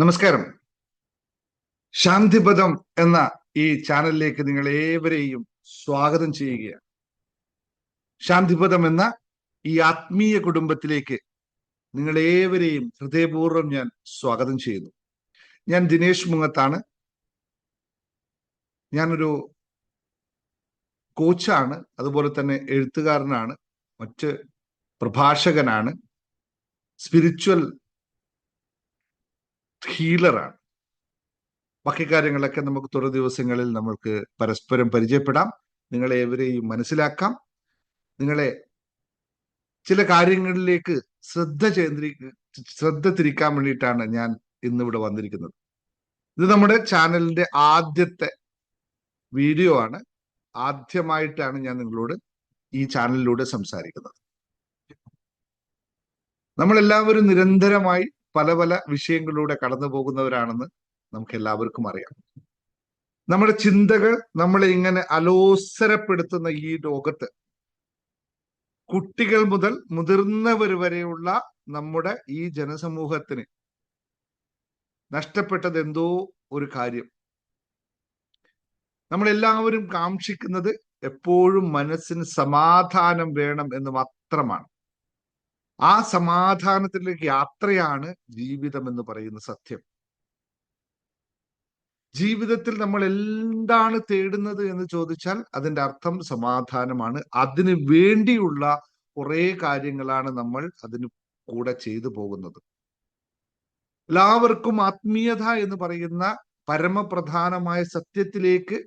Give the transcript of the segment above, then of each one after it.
നമസ്കാരം. ശാന്തിപദം എന്ന ഈ ചാനലിലേക്ക് നിങ്ങൾ ഏവരെയും സ്വാഗതം ചെയ്യുകയാണ്. ശാന്തിപദം എന്ന ഈ ആത്മീയ കുടുംബത്തിലേക്ക് നിങ്ങൾ ഏവരെയും ഹൃദയപൂർവം ഞാൻ സ്വാഗതം ചെയ്യുന്നു. ഞാൻ ദിനേശ് മുങ്ങത്താണ്. ഞാനൊരു കോച്ചാണ്. അതുപോലെ തന്നെ എഴുത്തുകാരനാണ്. മറ്റ് പ്രഭാഷകനാണ്. സ്പിരിച്വൽ ഹീലറാണ് ബാക്കി കാര്യങ്ങളൊക്കെ നമുക്ക് തുടർ ദിവസങ്ങളിൽ നമ്മൾക്ക് പരസ്പരം പരിചയപ്പെടാം. നിങ്ങളെ ഏവരെയും മനസ്സിലാക്കാം. നിങ്ങളെ ചില കാര്യങ്ങളിലേക്ക് ശ്രദ്ധ കേന്ദ്രീ ശ്രദ്ധ തിരിക്കാൻ വേണ്ടിയിട്ടാണ് ഞാൻ ഇന്നിവിടെ വന്നിരിക്കുന്നത്. ഇത് നമ്മുടെ ചാനലിന്റെ ആദ്യത്തെ വീഡിയോ ആണ്. ആദ്യമായിട്ടാണ് ഞാൻ നിങ്ങളോട് ഈ ചാനലിലൂടെ സംസാരിക്കുന്നത്. നമ്മളെല്ലാവരും നിരന്തരമായി പല പല വിഷയങ്ങളിലൂടെ കടന്നു പോകുന്നവരാണെന്ന് നമുക്ക് എല്ലാവർക്കും അറിയാം. നമ്മുടെ ചിന്തകൾ നമ്മളെ ഇങ്ങനെ അലോസരപ്പെടുത്തുന്ന ഈ ലോകത്ത് കുട്ടികൾ മുതൽ മുതിർന്നവർ വരെയുള്ള നമ്മുടെ ഈ ജനസമൂഹത്തിന് നഷ്ടപ്പെട്ടത് എന്തോ ഒരു കാര്യം. നമ്മളെല്ലാവരും കാക്ഷിക്കുന്നത് എപ്പോഴും മനസ്സിന് സമാധാനം വേണം എന്ന് മാത്രമാണ്. ആ സമാധാനത്തിലേക്ക് യാത്രയാണ് ജീവിതം എന്ന് പറയുന്ന സത്യം. ജീവിതത്തിൽ നമ്മൾ എന്താണ് തേടുന്നത് എന്ന് ചോദിച്ചാൽ അതിന്റെ അർത്ഥം സമാധാനമാണ്. അതിന് വേണ്ടിയുള്ള കുറെ കാര്യങ്ങളാണ് നമ്മൾ അതിന് കൂടെ ചെയ്തു പോകുന്നത്. എല്ലാവർക്കും ആത്മീയത എന്ന് പറയുന്ന പരമപ്രധാനമായ സത്യത്തിലേക്ക്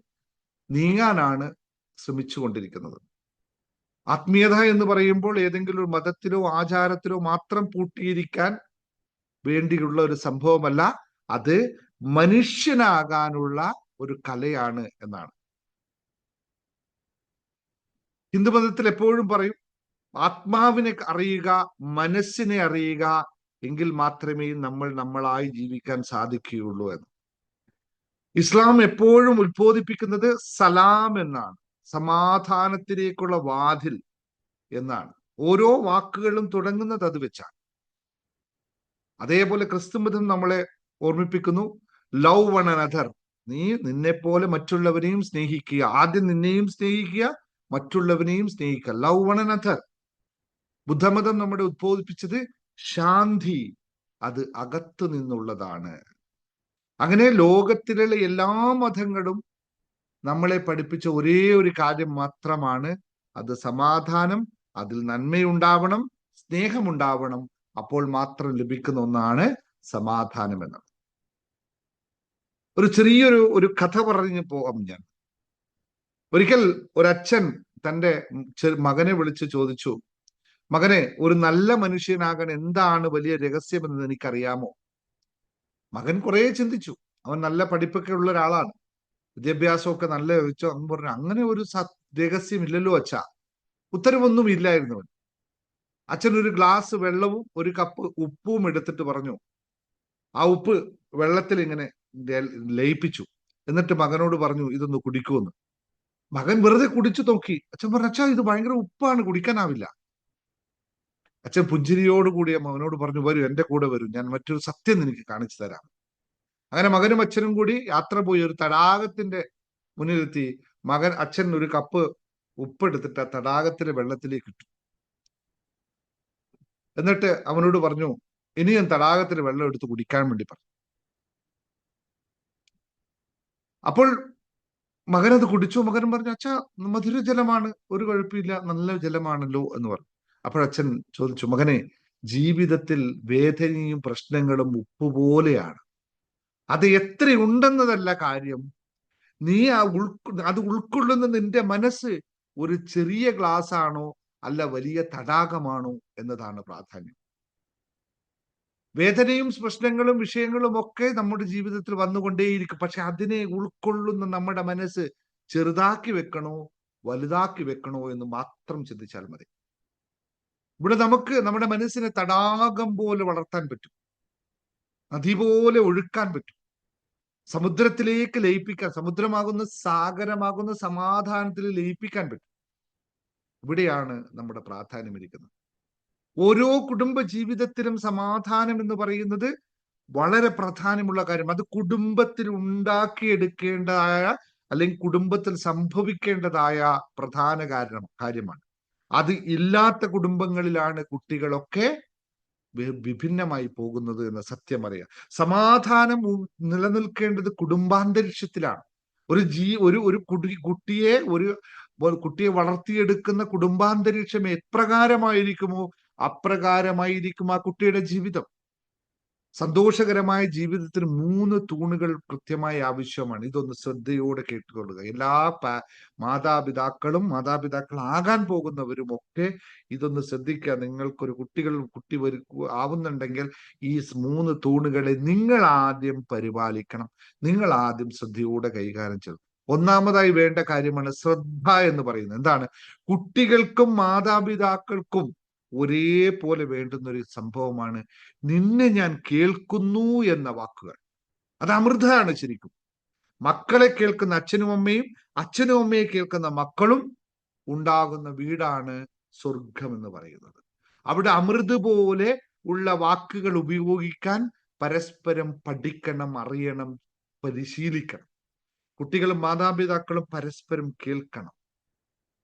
നീങ്ങാനാണ് ശ്രമിച്ചുകൊണ്ടിരിക്കുന്നത്. ആത്മീയത എന്ന് പറയുമ്പോൾ ഏതെങ്കിലും ഒരു മതത്തിലോ ആചാരത്തിലോ മാത്രം പൂട്ടിയിരിക്കാൻ വേണ്ടിയുള്ള ഒരു സംഭവമല്ല. അത് മനുഷ്യനാകാനുള്ള ഒരു കലയാണ് എന്നാണ്. ഹിന്ദുമതത്തിൽ എപ്പോഴും പറയും ആത്മാവിനെ അറിയുക മനസ്സിനെ അറിയുക എങ്കിൽ മാത്രമേ നമ്മൾ നമ്മളായി ജീവിക്കാൻ സാധിക്കുകയുള്ളൂ എന്ന്. ഇസ്ലാം എപ്പോഴും ഉത്ബോധിപ്പിക്കുന്നത് സലാം എന്നാണ്. സമാധാനത്തിലേക്കുള്ള വാതിൽ എന്നാണ്. ഓരോ വാക്കുകളും തുടങ്ങുന്നത് അത് വെച്ചാണ്. അതേപോലെ ക്രിസ്തുമതം നമ്മളെ ഓർമ്മിപ്പിക്കുന്നു. Love one another. നീ നിന്നെ പോലെ മറ്റുള്ളവരെയും സ്നേഹിക്കുക. ആദ്യം നിന്നെയും സ്നേഹിക്കുക മറ്റുള്ളവനെയും സ്നേഹിക്കുക. Love one another. ബുദ്ധമതം നമ്മുടെ ഉദ്ബോധിപ്പിച്ചത് ശാന്തി. അത് അകത്തു നിന്നുള്ളതാണ്. അങ്ങനെ ലോകത്തിലുള്ള എല്ലാ മതങ്ങളും നമ്മളെ പഠിപ്പിച്ച ഒരേ ഒരു കാര്യം മാത്രമാണ് അത് സമാധാനം അതിൽ നന്മയുണ്ടാവണം സ്നേഹമുണ്ടാവണം. അപ്പോൾ മാത്രം ലഭിക്കുന്ന ഒന്നാണ് സമാധാനം എന്നത് ഒരു ചെറിയൊരു ഒരു കഥ പറഞ്ഞു പോകാം ഞാൻ. ഒരിക്കൽ ഒരച്ഛൻ തന്റെ മകനെ വിളിച്ച് ചോദിച്ചു മകനെ ഒരു നല്ല മനുഷ്യനാകാൻ എന്താണ് വലിയ രഹസ്യം രഹസ്യമെന്ന് എനിക്കറിയാമോ? മകൻ കുറെ ചിന്തിച്ചു. അവൻ നല്ല പഠിപ്പൊക്കെ ഉള്ള ഒരാളാണ്. വിദ്യാഭ്യാസമൊക്കെ നല്ല ചോദിച്ചോ എന്ന് പറഞ്ഞു അങ്ങനെ ഒരു രഹസ്യം ഇല്ലല്ലോ അച്ഛ. ഉത്തരവൊന്നും ഇല്ലായിരുന്നു അച്ഛൻ ഒരു ഗ്ലാസ് വെള്ളവും ഒരു കപ്പ് ഉപ്പും എടുത്തിട്ട് പറഞ്ഞു. ആ ഉപ്പ് വെള്ളത്തിൽ ഇങ്ങനെ ലയിപ്പിച്ചു. എന്നിട്ട് മകനോട് പറഞ്ഞു ഇതൊന്ന് കുടിക്കുമെന്ന് മകൻ വെറുതെ കുടിച്ചു നോക്കി. അച്ഛൻ പറഞ്ഞു അച്ഛാ ഇത് ഭയങ്കര ഉപ്പാണ് കുടിക്കാനാവില്ല. അച്ഛൻ പുഞ്ചിരിയോടുകൂടിയ മകനോട് പറഞ്ഞു വരൂ എന്റെ കൂടെ വരൂ. ഞാൻ മറ്റൊരു സത്യം നിനക്ക് കാണിച്ചു തരാം. അങ്ങനെ മകനും അച്ഛനും കൂടി യാത്ര പോയി ഒരു തടാകത്തിന്റെ മുന്നിലെത്തി. മകൻ അച്ഛൻ ഒരു കപ്പ് ഉപ്പെടുത്തിട്ട് ആ തടാകത്തിലെ വെള്ളത്തിലേക്ക് ഇട്ടു. എന്നിട്ട് അവനോട് പറഞ്ഞു ഇനി ഞാൻ തടാകത്തിലെ വെള്ളം എടുത്ത് കുടിക്കാൻ വേണ്ടി പറഞ്ഞു. അപ്പോൾ മകൻ അത് കുടിച്ചു. മകൻ പറഞ്ഞു അച്ഛ മധുര ജലമാണ്. ഒരു കുഴപ്പമില്ല. നല്ല ജലമാണല്ലോ എന്ന് പറഞ്ഞു. അപ്പോഴച്ഛൻ ചോദിച്ചു മകനെ ജീവിതത്തിൽ വേദനയും പ്രശ്നങ്ങളും ഉപ്പുപോലെയാണ്. അത് എത്രയുണ്ടെന്നതല്ല കാര്യം. നീ ആ ഉൾക്കൊ അത് ഉൾക്കൊള്ളുന്ന നിന്റെ മനസ്സ് ഒരു ചെറിയ ഗ്ലാസ് ആണോ അല്ല വലിയ തടാകമാണോ എന്നതാണ് പ്രാധാന്യം. വേദനയും പ്രശ്നങ്ങളും വിഷയങ്ങളും ഒക്കെ നമ്മുടെ ജീവിതത്തിൽ വന്നുകൊണ്ടേയിരിക്കും. പക്ഷെ അതിനെ ഉൾക്കൊള്ളുന്ന നമ്മുടെ മനസ്സ് ചെറുതാക്കി വെക്കണോ വലുതാക്കി വെക്കണോ എന്ന് മാത്രം ചിന്തിച്ചാൽ മതി. ഇവിടെ നമുക്ക് നമ്മുടെ മനസ്സിനെ തടാകം പോലെ വളർത്താൻ പറ്റും. നദി പോലെ ഒഴുക്കാൻ പറ്റും. സമുദ്രത്തിലേക്ക് ലയിപ്പിക്കാൻ സമുദ്രമാകുന്ന സാഗരമാകുന്ന സമാധാനത്തിൽ ലയിപ്പിക്കാൻ പറ്റും. ഇവിടെയാണ് നമ്മുടെ പ്രാധാന്യം ഇരിക്കുന്നത് ഓരോ കുടുംബ ജീവിതത്തിലും സമാധാനം എന്ന് പറയുന്നത് വളരെ പ്രധാനമുള്ള കാര്യം. അത് കുടുംബത്തിൽ ഉണ്ടാക്കിയെടുക്കേണ്ടതായ അല്ലെങ്കിൽ കുടുംബത്തിൽ സംഭവിക്കേണ്ടതായ പ്രധാന കാരണം കാര്യമാണ്. അത് ഇല്ലാത്ത കുടുംബങ്ങളിലാണ് കുട്ടികളൊക്കെ വിഭിന്നമായി പോകുന്നത് എന്ന സത്യം അറിയാം. സമാധാനം നിലനിൽക്കേണ്ടത് കുടുംബാന്തരീക്ഷത്തിലാണ്. ഒരു ജീ ഒരു ഒരു കുട്ടി കുട്ടിയെ ഒരു കുട്ടിയെ വളർത്തിയെടുക്കുന്ന കുടുംബാന്തരീക്ഷം എപ്രകാരമായിരിക്കുമോ? അപ്രകാരമായിരിക്കും ആ കുട്ടിയുടെ ജീവിതം. സന്തോഷകരമായ ജീവിതത്തിന് മൂന്ന് തൂണുകൾ കൃത്യമായി ആവശ്യമാണ്. ഇതൊന്ന് ശ്രദ്ധയോടെ കേട്ടുകൊള്ളുക. എല്ലാ മാതാപിതാക്കളും മാതാപിതാക്കൾ ആകാൻ പോകുന്നവരും ഒക്കെ ഇതൊന്ന് ശ്രദ്ധിക്കുക. നിങ്ങൾക്കൊരു കുട്ടികൾ കുട്ടി വരു ആവുന്നുണ്ടെങ്കിൽ ഈ മൂന്ന് തൂണുകളെ നിങ്ങൾ ആദ്യം പരിപാലിക്കണം. നിങ്ങൾ ആദ്യം ശ്രദ്ധയോടെ കൈകാര്യം ചെയ്യണം. ഒന്നാമതായി വേണ്ട കാര്യമാണ് ശ്രദ്ധ എന്ന് പറയുന്നത്. എന്താണ്? കുട്ടികൾക്കും മാതാപിതാക്കൾക്കും ഒരേപോലെ വേണ്ടുന്ന ഒരു സംഭവമാണ് നിന്നെ ഞാൻ കേൾക്കുന്നു എന്ന വാക്കുകൾ. അത് അമൃതാണ് ശരിക്കും. മക്കളെ കേൾക്കുന്ന അച്ഛനും അമ്മയും അച്ഛനും അമ്മയെ കേൾക്കുന്ന മക്കളും ഉണ്ടാകുന്ന വീടാണ് സ്വർഗം എന്ന് പറയുന്നത്. അവിടെ അമൃത് പോലെ ഉള്ള വാക്കുകൾ ഉപയോഗിക്കാൻ പരസ്പരം പഠിക്കണം അറിയണം പരിശീലിക്കണം. കുട്ടികളും മാതാപിതാക്കളും പരസ്പരം കേൾക്കണം.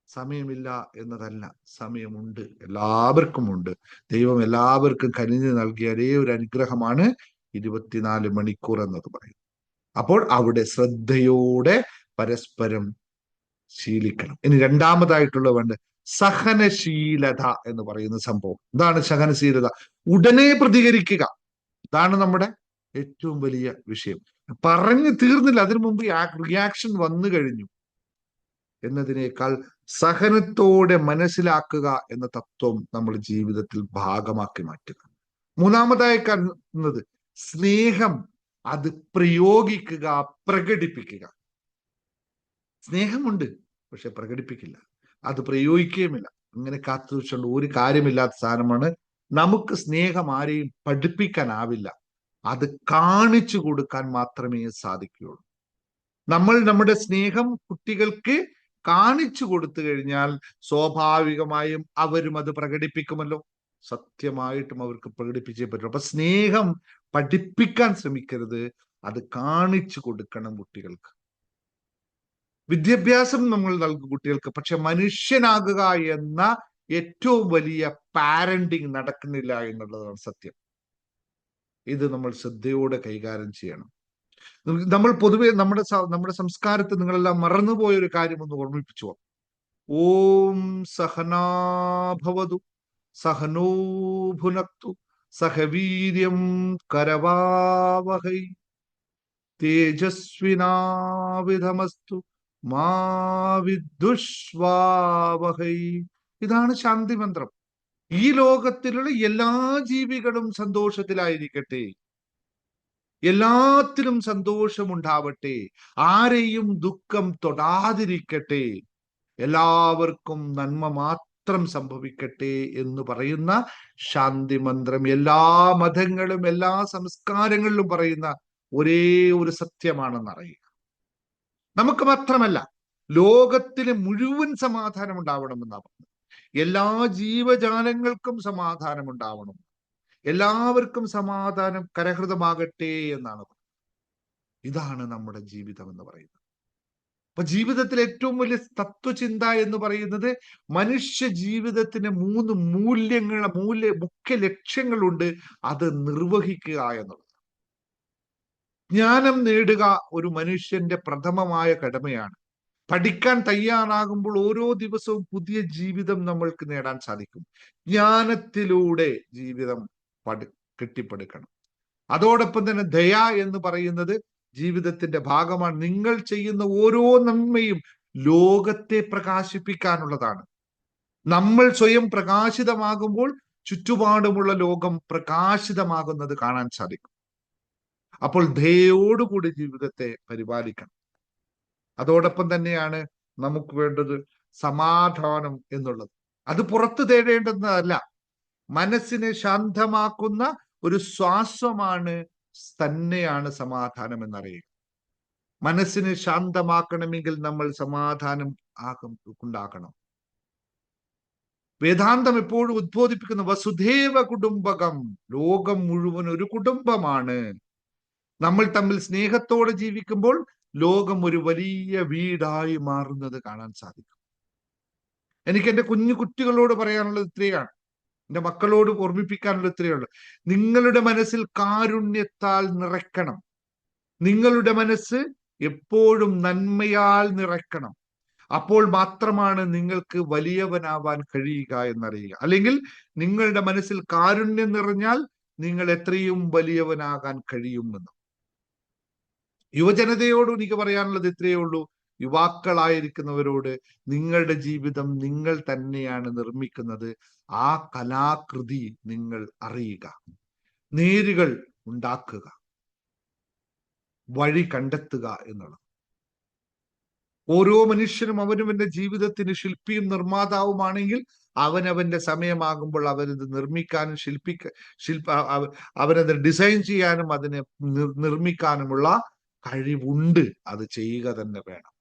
സമയമില്ല എന്നതല്ല. സമയമുണ്ട്. എല്ലാവർക്കും ഉണ്ട് ദൈവം എല്ലാവർക്കും കനിഞ്ഞു നൽകിയ ഒരേ ഒരു അനുഗ്രഹമാണ് ഇരുപത്തിനാല് മണിക്കൂർ എന്നത് പറയുന്നത്. അപ്പോൾ അവിടെ ശ്രദ്ധയോടെ പരസ്പരം ശീലിക്കണം. ഇനി രണ്ടാമതായിട്ടുള്ള വേണ്ട സഹനശീലത എന്ന് പറയുന്ന സംഭവം. എന്താണ് സഹനശീലത? ഉടനെ പ്രതികരിക്കുക. ഇതാണ് നമ്മുടെ ഏറ്റവും വലിയ വിഷയം. പറഞ്ഞു തീർന്നില്ല. അതിനു മുമ്പ് റിയാക്ഷൻ വന്നു കഴിഞ്ഞു. എന്നതിനേക്കാൾ സഹനത്തോടെ മനസ്സിലാക്കുക എന്ന തത്വം നമ്മൾ ജീവിതത്തിൽ ഭാഗമാക്കി മാറ്റുക മൂന്നാമതായി കാണുന്നത് സ്നേഹം അത് പ്രയോഗിക്കുക പ്രകടിപ്പിക്കുക. സ്നേഹമുണ്ട് പക്ഷെ പ്രകടിപ്പിക്കില്ല. അത് പ്രയോഗിക്കുകയുമില്ല. അങ്ങനെ കാത്തു വെച്ചുകൊണ്ട് ഒരു കാര്യമില്ലാത്ത സാധനമാണ് നമുക്ക് സ്നേഹം ആരെയും പഠിപ്പിക്കാനാവില്ല. അത് കാണിച്ചു കൊടുക്കാൻ മാത്രമേ സാധിക്കുകയുള്ളൂ. നമ്മൾ നമ്മുടെ സ്നേഹം കുട്ടികൾക്ക് കാണിച്ചു കൊടുത്തു കഴിഞ്ഞാൽ സ്വാഭാവികമായും അവരും അത് പ്രകടിപ്പിക്കുമല്ലോ. സത്യമായിട്ടും അവർക്ക് പ്രകടിപ്പിച്ചേ പറ്റും. അപ്പൊ സ്നേഹം പഠിപ്പിക്കാൻ ശ്രമിക്കരുത്. അത് കാണിച്ചു കൊടുക്കണം കുട്ടികൾക്ക്. വിദ്യാഭ്യാസം നമ്മൾ നൽകും കുട്ടികൾക്ക്. പക്ഷെ മനുഷ്യനാകുക എന്ന ഏറ്റവും വലിയ പാരന്റിങ് നടക്കുന്നില്ല എന്നുള്ളതാണ് സത്യം. ഇത് നമ്മൾ ശ്രദ്ധയോടെ കൈകാര്യം ചെയ്യണം. നമ്മൾ പൊതുവെ നമ്മുടെ നമ്മുടെ സംസ്കാരത്തെ നിങ്ങളെല്ലാം മറന്നുപോയ ഒരു കാര്യം ഒന്ന് ഓർമ്മിപ്പിച്ചു ഓം സഹനാഭവതു സഹനോഭുനക്തു സഹവീര്യം കരവാവഹൈ തേജസ്വിനാവിധമസ്തു മാ ഇതാണ് ശാന്തി മന്ത്രം ഈ ലോകത്തിലുള്ള എല്ലാ ജീവികളും സന്തോഷത്തിലായിരിക്കട്ടെ. എല്ലാത്തിലും സന്തോഷമുണ്ടാവട്ടെ. ആരെയും ദുഃഖം തൊടാതിരിക്കട്ടെ. എല്ലാവർക്കും നന്മ മാത്രം സംഭവിക്കട്ടെ എന്ന് പറയുന്ന ശാന്തി മന്ത്രം. എല്ലാ മതങ്ങളും എല്ലാ സംസ്കാരങ്ങളിലും പറയുന്ന ഒരേ ഒരു സത്യമാണെന്ന് അറിയുക. നമുക്ക് മാത്രമല്ല ലോകത്തിന് മുഴുവൻ സമാധാനം ഉണ്ടാവണമെന്നാണ് പറഞ്ഞത്. എല്ലാ ജീവജാലങ്ങൾക്കും സമാധാനം ഉണ്ടാവണം. എല്ലാവർക്കും സമാധാനം കരഹൃതമാകട്ടെ എന്നാണ് ഇതാണ് നമ്മുടെ ജീവിതം എന്ന് പറയുന്നത്. അപ്പൊ ജീവിതത്തിൽ ഏറ്റവും വലിയ തത്വചിന്ത എന്ന് പറയുന്നത് മനുഷ്യ ജീവിതത്തിന് മൂന്ന് മൂല്യങ്ങൾ മൂല്യ മുഖ്യ ലക്ഷ്യങ്ങളുണ്ട് അത് നിർവഹിക്കുക എന്നുള്ളത്. ജ്ഞാനം നേടുക ഒരു മനുഷ്യന്റെ പ്രഥമമായ കടമയാണ്. പഠിക്കാൻ തയ്യാറാകുമ്പോൾ ഓരോ ദിവസവും പുതിയ ജീവിതം നമ്മൾക്ക് നേടാൻ സാധിക്കും. ജ്ഞാനത്തിലൂടെ ജീവിതം പഠി കെട്ടിപ്പടുക്കണം. അതോടൊപ്പം തന്നെ ദയ എന്ന് പറയുന്നത് ജീവിതത്തിന്റെ ഭാഗമാണ്. നിങ്ങൾ ചെയ്യുന്ന ഓരോ നന്മയും ലോകത്തെ പ്രകാശിപ്പിക്കാനുള്ളതാണ്. നമ്മൾ സ്വയം പ്രകാശിതമാകുമ്പോൾ ചുറ്റുപാടുമുള്ള ലോകം പ്രകാശിതമാകുന്നത് കാണാൻ സാധിക്കും. അപ്പോൾ ദയോടുകൂടി ജീവിതത്തെ പരിപാലിക്കണം. അതോടൊപ്പം തന്നെയാണ് നമുക്ക് വേണ്ടത് സമാധാനം എന്നുള്ളത്. അത് പുറത്ത് തേടേണ്ടുന്നതല്ല മനസ്സിനെ ശാന്തമാക്കുന്ന ഒരു ശ്വാസമാണ് തന്നെയാണ് സമാധാനം എന്നറിയുക. മനസ്സിനെ ശാന്തമാക്കണമെങ്കിൽ നമ്മൾ സമാധാനം ആകും ഉണ്ടാക്കണം വേദാന്തം എപ്പോഴും ഉദ്ബോധിപ്പിക്കുന്ന വസുധേവ കുടുംബകം ലോകം മുഴുവൻ ഒരു കുടുംബമാണ്. നമ്മൾ തമ്മിൽ സ്നേഹത്തോടെ ജീവിക്കുമ്പോൾ ലോകം ഒരു വലിയ വീടായി മാറുന്നത് കാണാൻ സാധിക്കും. എനിക്ക് എന്റെ കുഞ്ഞു കുട്ടികളോട് പറയാനുള്ളത് ഇത്രയാണ്. എന്റെ മക്കളോട് ഓർമ്മിപ്പിക്കാനുള്ള ഇത്രയേ ഉള്ളൂ. നിങ്ങളുടെ മനസ്സിൽ കാരുണ്യത്താൽ നിറയ്ക്കണം. നിങ്ങളുടെ മനസ്സ് എപ്പോഴും നന്മയാൽ നിറയ്ക്കണം. അപ്പോൾ മാത്രമാണ് നിങ്ങൾക്ക് വലിയവനാവാൻ കഴിയുക എന്നറിയുക. അല്ലെങ്കിൽ നിങ്ങളുടെ മനസ്സിൽ കാരുണ്യം നിറഞ്ഞാൽ നിങ്ങൾ എത്രയും വലിയവനാകാൻ കഴിയുമെന്ന് യുവജനതയോട് എനിക്ക് പറയാനുള്ളത് ഇത്രയേ ഉള്ളൂ. യുവാക്കളായിരിക്കുന്നവരോട് നിങ്ങളുടെ ജീവിതം നിങ്ങൾ തന്നെയാണ് നിർമ്മിക്കുന്നത്. ആ കലാകൃതി നിങ്ങൾ അറിയുക. നേരുകൾ ഉണ്ടാക്കുക. വഴി കണ്ടെത്തുക എന്നുള്ളത്. ഓരോ മനുഷ്യനും അവനവന്റെ ജീവിതത്തിന് ശില്പിയും നിർമ്മാതാവുമാണെങ്കിൽ അവനവന്റെ സമയമാകുമ്പോൾ അവനത് നിർമ്മിക്കാനും ശില്പിക്ക ശില്പ അവനത് ഡിസൈൻ ചെയ്യാനും അതിനെ നിർമ്മിക്കാനുമുള്ള കഴിവുണ്ട്. അത് ചെയ്യുക തന്നെ വേണം.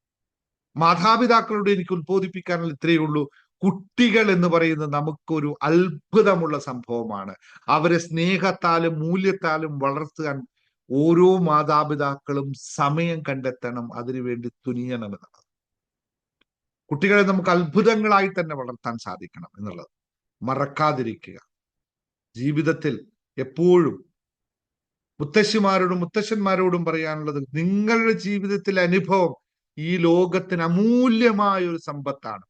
മാതാപിതാക്കളോട് എനിക്ക് ഉത്ബോധിപ്പിക്കാനുള്ള ഇത്രയേ ഉള്ളൂ. കുട്ടികൾ എന്ന് പറയുന്നത് നമുക്കൊരു അത്ഭുതമുള്ള സംഭവമാണ്. അവരെ സ്നേഹത്താലും മൂല്യത്താലും വളർത്താൻ ഓരോ മാതാപിതാക്കളും സമയം കണ്ടെത്തണം അതിനുവേണ്ടി തുനിയണം എന്നുള്ളത്. കുട്ടികളെ നമുക്ക് അത്ഭുതങ്ങളായി തന്നെ വളർത്താൻ സാധിക്കണം എന്നുള്ളത്. മറക്കാതിരിക്കുക. ജീവിതത്തിൽ എപ്പോഴും മുത്തശ്ശിമാരോടും മുത്തശ്ശന്മാരോടും പറയാനുള്ളത് നിങ്ങളുടെ ജീവിതത്തിലെ അനുഭവം ഈ ലോകത്തിന് അമൂല്യമായ ഒരു സമ്പത്താണ്.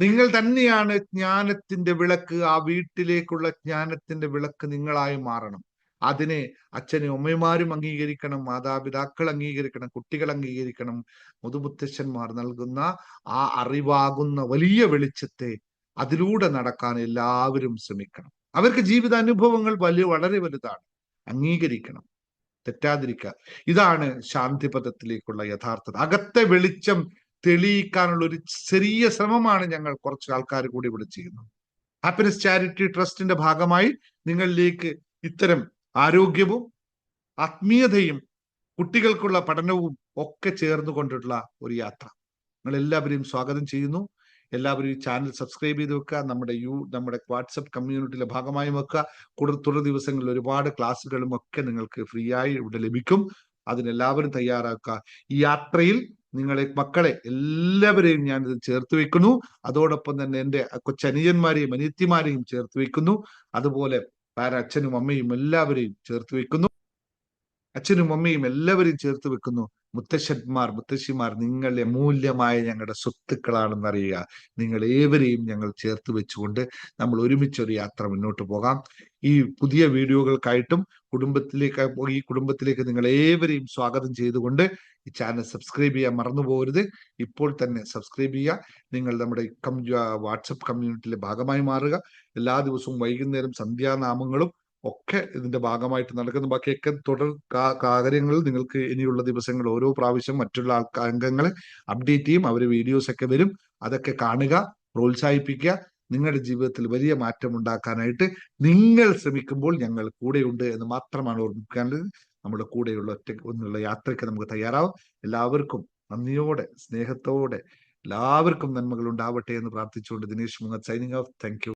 നിങ്ങൾ തന്നെയാണ് ജ്ഞാനത്തിന്റെ വിളക്ക് ആ വീട്ടിലേക്കുള്ള ജ്ഞാനത്തിന്റെ വിളക്ക് നിങ്ങളായി മാറണം. അതിനെ അച്ഛനും അമ്മമാരും അംഗീകരിക്കണം മാതാപിതാക്കൾ അംഗീകരിക്കണം കുട്ടികൾ അംഗീകരിക്കണം. മുതുമുത്തശ്ശന്മാർ നൽകുന്ന ആ അറിവാകുന്ന വലിയ വെളിച്ചത്തെ അതിലൂടെ നടക്കാൻ എല്ലാവരും ശ്രമിക്കണം. അവർക്ക് ജീവിത അനുഭവങ്ങൾ വലിയ വളരെ വലുതാണ്. അംഗീകരിക്കണം. തെറ്റാതിരിക്കുക. ഇതാണ് ശാന്തിപഥത്തിലേക്കുള്ള യഥാർത്ഥത. അകത്തെ വെളിച്ചം തെളിയിക്കാനുള്ള ഒരു ചെറിയ ശ്രമമാണ് ഞങ്ങൾ കുറച്ച് ആൾക്കാർ കൂടി ഇവിടെ ചെയ്യുന്നത്. ഹാപ്പിനെസ് ചാരിറ്റി ട്രസ്റ്റിന്റെ ഭാഗമായി നിങ്ങളിലേക്ക് ഇത്തരം ആരോഗ്യവും ആത്മീയതയും കുട്ടികൾക്കുള്ള പഠനവും ഒക്കെ ചേർന്നു കൊണ്ടിട്ടുള്ള ഒരു യാത്ര. നിങ്ങൾ എല്ലാവരെയും സ്വാഗതം ചെയ്യുന്നു. എല്ലാവരും ഈ ചാനൽ സബ്സ്ക്രൈബ് ചെയ്ത് വെക്കുക. നമ്മുടെ യു നമ്മുടെ വാട്സപ്പ് കമ്മ്യൂണിറ്റിയിലെ ഭാഗമായി വെക്കുക. തുടർ ദിവസങ്ങളിൽ ഒരുപാട് ക്ലാസ്സുകളും ഒക്കെ നിങ്ങൾക്ക് ഫ്രീ ആയി ഇവിടെ ലഭിക്കും. അതിനെല്ലാവരും തയ്യാറാക്കുക. ഈ യാത്രയിൽ നിങ്ങളെ മക്കളെ എല്ലാവരെയും ഞാൻ ഇത് ചേർത്ത് വെക്കുന്നു. അതോടൊപ്പം തന്നെ എന്റെ കൊച്ചനിയന്മാരെയും അനിയത്തിമാരെയും ചേർത്ത് വെക്കുന്നു. അതുപോലെ പാരച്ഛനും അമ്മയും എല്ലാവരെയും ചേർത്ത് വെക്കുന്നു. അച്ഛനും അമ്മയും എല്ലാവരും ചേർത്ത് വെക്കുന്നു. മുത്തശ്ശന്മാർ മുത്തശ്ശിമാർ നിങ്ങൾ മൂല്യമായ ഞങ്ങളുടെ സ്വത്തുക്കളാണെന്ന് അറിയുക നിങ്ങൾ ഏവരെയും ഞങ്ങൾ ചേർത്ത് വെച്ചുകൊണ്ട് നമ്മൾ ഒരുമിച്ചൊരു യാത്ര മുന്നോട്ട് പോകാം. ഈ പുതിയ വീഡിയോകൾക്കായിട്ടും കുടുംബത്തിലേക്ക് ഈ കുടുംബത്തിലേക്ക് നിങ്ങൾ ഏവരെയും സ്വാഗതം ചെയ്തുകൊണ്ട് ഈ ചാനൽ സബ്സ്ക്രൈബ് ചെയ്യാൻ മറന്നു പോകരുത്. ഇപ്പോൾ തന്നെ സബ്സ്ക്രൈബ് ചെയ്യുക. നിങ്ങൾ നമ്മുടെ വാട്സപ്പ് കമ്മ്യൂണിറ്റിയിലെ ഭാഗമായി മാറുക. എല്ലാ ദിവസവും വൈകുന്നേരം സന്ധ്യാനാമങ്ങളും ഒക്കെ ഇതിന്റെ ഭാഗമായിട്ട് നടക്കുന്നു. ബാക്കിയൊക്കെ തുടർ കാര്യങ്ങളിൽ നിങ്ങൾക്ക് ഇനിയുള്ള ദിവസങ്ങൾ ഓരോ പ്രാവശ്യം മറ്റുള്ള ആൾക്കാർ അംഗങ്ങളെ അപ്ഡേറ്റ് ചെയ്യും. അവർ വീഡിയോസ് ഒക്കെ വരും. അതൊക്കെ കാണുക പ്രോത്സാഹിപ്പിക്കുക. നിങ്ങളുടെ ജീവിതത്തിൽ വലിയ മാറ്റം ഉണ്ടാക്കാനായിട്ട് നിങ്ങൾ ശ്രമിക്കുമ്പോൾ ഞങ്ങൾ കൂടെയുണ്ട് എന്ന് മാത്രമാണ് ഓർമ്മിക്കാനുള്ളത്. നമ്മുടെ കൂടെയുള്ള ഒറ്റ ഒന്നുള്ള യാത്രയ്ക്ക് നമുക്ക് തയ്യാറാവും. എല്ലാവർക്കും നന്ദിയോടെ സ്നേഹത്തോടെ എല്ലാവർക്കും നന്മകൾ ഉണ്ടാവട്ടെ എന്ന് പ്രാർത്ഥിച്ചുകൊണ്ട് Dinesh Muhammad signing off thank